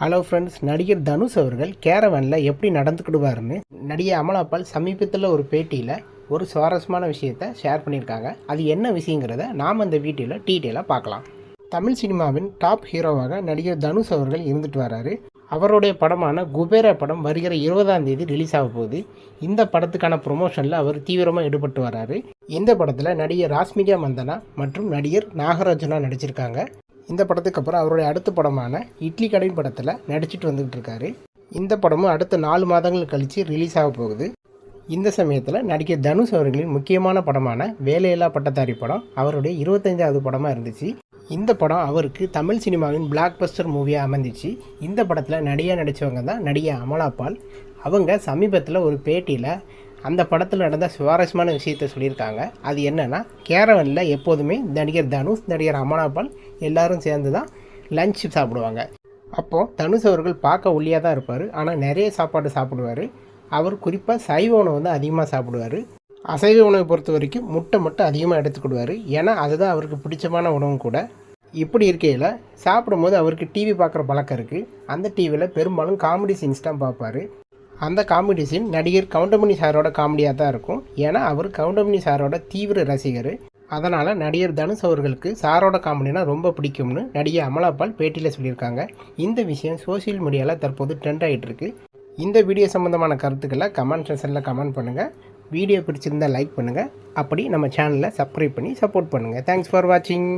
Hello friends நடிகர் தனுஷ் அவர்கள் கேரவனில் எப்படி நடந்துக்கிடுவாருன்னு நடிகை அமலாபால் சமீபத்தில் ஒரு பேட்டியில் ஒரு சுவாரஸ்யமான விஷயத்தை ஷேர் பண்ணியிருக்காங்க. அது என்ன விஷயங்கிறத நாம் அந்த வீடியோவில் டீட்டெயிலாக பார்க்கலாம். தமிழ் சினிமாவின் டாப் ஹீரோவாக நடிகர் தனுஷ் அவர்கள் இருந்துட்டு வராரு. அவருடைய படமான குபேரா படம் வருகிற இருபதாம் தேதி ரிலீஸ் ஆக போகுது. இந்த படத்துக்கான ப்ரொமோஷனில் அவர் தீவிரமாக ஈடுபட்டு வராரு. இந்த படத்தில் நடிகர் ராஸ்மிகா மந்தனா மற்றும் நடிகர் நாகராஜனா நடிச்சிருக்காங்க. இந்த படத்துக்கு அப்புறம் அவருடைய அடுத்த படமான இட்லி கடையின் படத்தில் நடிச்சிட்டு வந்துகிட்டு இருக்காரு. இந்த படமும் அடுத்த நாலு மாதங்கள் கழித்து ரிலீஸ் ஆக போகுது. இந்த சமயத்தில் நடிகர் தனுஷ் அவர்களின் முக்கியமான படமான வேலையில்லா பட்டதாரி படம் அவருடைய இருபத்தஞ்சாவது படமாக இருந்துச்சு. இந்த படம் அவருக்கு தமிழ் சினிமாவின் பிளாக் பஸ்டர் மூவியாக அமைந்துச்சு இந்த படத்தில் நடிகையாக நடித்தவங்க தான் நடிகை அமலாபால் அவங்க சமீபத்தில் ஒரு பேட்டியில் அந்த படத்தில் நடந்த சுவாரஸ்யமான விஷயத்த சொல்லியிருக்காங்க. அது என்னென்னா கேரவனில் எப்போதுமே நடிகர் தனுஷ் நடிகர் அமனாபால் எல்லாரும் சேர்ந்து தான் லஞ்ச் சாப்பிடுவாங்க. அப்போது தனுஷ் அவர்கள் பார்க்க ஒல்லியாக தான் இருப்பார். ஆனால் நிறைய சாப்பாடு சாப்பிடுவார். அவர் குறிப்பாக சைவ உணவு வந்து அதிகமாக சாப்பிடுவார். அசைவ உணவை பொறுத்த வரைக்கும் முட்டை மட்டும் அதிகமாக எடுத்துக்கிடுவார் ஏன்னா அதுதான் அவருக்கு பிடிச்சமான உணவும் கூட. இப்படி இருக்கையில் சாப்பிடும்போது அவருக்கு டிவி பார்க்குற பழக்கம் இருக்குது அந்த டிவியில் பெரும்பாலும் காமெடி சீன்ஸ் தான் பார்ப்பார். அந்த காமெடி சீன் நடிகர் கவுண்டமணி சாரோட காமெடியாக தான் இருக்கும். ஏன்னா அவர் கவுண்டமணி சாரோட தீவிர ரசிகர். அதனால் நடிகர் தனுஷ் அவர்களுக்கு சாரோட காமெடினா ரொம்ப பிடிக்கும்னு நடிகை அமலாபால் பேட்டியில் சொல்லியிருக்காங்க. இந்த விஷயம் சோஷியல் மீடியாவில் தற்போது ட்ரெண்ட் ஆகிட்டு இருக்கு. இந்த வீடியோ சம்மந்தமான கருத்துக்களை கமெண்ட் செக்ஷனில் கமெண்ட் பண்ணுங்கள் வீடியோ பிடிச்சிருந்தால் லைக் பண்ணுங்கள் அப்படி நம்ம சேனலை சப்ஸ்கிரைப் பண்ணி சப்போர்ட் பண்ணுங்கள் தேங்க்ஸ் ஃபார் வாட்சிங்